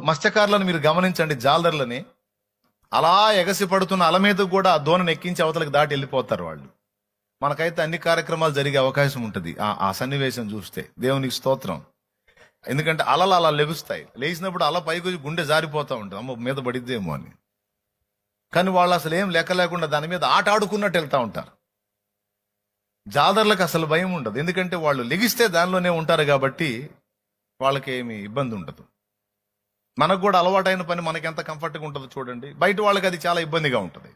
మత్స్యకారులను మీరు గమనించండి జాలర్లని. అలా ఎగసి పడుతున్న అల మీద కూడా ఆ ఎక్కించి అవతలకు దాటి వెళ్ళిపోతారు వాళ్ళు. మనకైతే అన్ని కార్యక్రమాలు జరిగే అవకాశం ఉంటుంది. ఆ సన్నివేశం చూస్తే. దేవునికి స్తోత్రం. ఎందుకంటే అలలు అలా లెగుస్తాయి. లేచినప్పుడు అల పైకి వచ్చి గుండె జారిపోతూ ఉంటుంది. అమ్మ మీద పడిద్దేమో అని. కానీ వాళ్ళు అసలు ఏం లెక్క లేకుండా దాని మీద ఆట ఆడుకున్నట్టు వెళ్తా ఉంటారు. జాలర్లకు అసలు భయం ఉండదు. ఎందుకంటే వాళ్ళు లెగిస్తే దానిలోనే ఉంటారు కాబట్టి వాళ్ళకి ఏమి ఇబ్బంది ఉండదు. మనకు కూడా అలవాటైన పని మనకి ఎంత కంఫర్ట్గా ఉంటుందో చూడండి. బయట వాళ్ళకి అది చాలా ఇబ్బందిగా ఉంటుంది.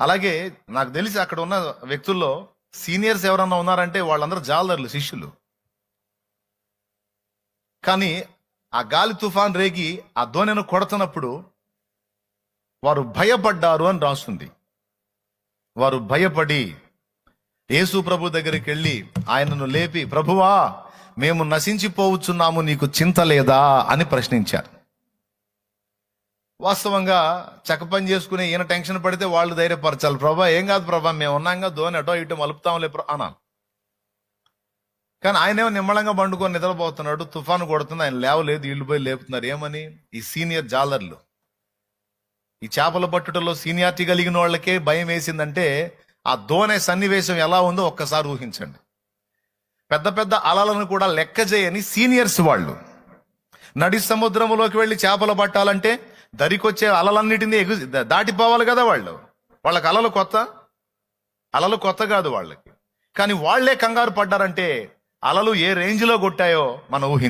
అలాగే నాకు తెలిసి అక్కడ ఉన్న వ్యక్తుల్లో సీనియర్స్ ఎవరన్నా ఉన్నారంటే వాళ్ళందరూ జాలర్లు శిష్యులు. కానీ ఆ గాలి తుఫాన్ రేగి ఆ దోణెను కొడుతున్నప్పుడు వారు భయపడ్డారు అని రాస్తుంది. వారు భయపడి యేసు ప్రభు దగ్గరికి వెళ్ళి ఆయనను లేపి ప్రభువా మేము నశించిపోవచ్చున్నాము నీకు చింత లేదా అని ప్రశ్నించారు. వాస్తవంగా చక్క పని ఈయన టెన్షన్ పడితే వాళ్ళు ధైర్యపరచాలి. ప్రభా ఏం కాదు ప్రభా మేము ఉన్నాంగా దోని అటో ఇటు మలుపుతాంలే ప్ర- అనాలి కానీ ఆయనేమో నిమ్మళంగా పండుకొని నిద్రపోతున్నాడు తుఫాను కొడుతుంది ఆయన లేవలేదు ఇల్లు పోయి లేపుతున్నారు. ఏమని? ఈ సీనియర్ జాలర్లు. ఈ చేపల పట్టుటలో సీనియారిటీ కలిగిన వాళ్ళకే భయం వేసిందంటే ఆ దోనే సన్నివేశం ఎలా ఉందో ఒక్కసారి ఊహించండి. పెద్ద పెద్ద అలలను కూడా లెక్క చేయని సీనియర్స్ వాళ్ళు. నడి సముద్రంలోకి వెళ్ళి చేపలు పట్టాలంటే దరికొచ్చే అలలన్నిటిని ఎగు దాటిపోవాలి కదా వాళ్ళు. వాళ్ళకి అలలు కొత్త? అలలు కొత్త కాదు వాళ్ళకి. కానీ వాళ్ళే కంగారు పడ్డారంటే అలలు ఏ రేంజ్లో కొట్టాయో మనం ఊహించ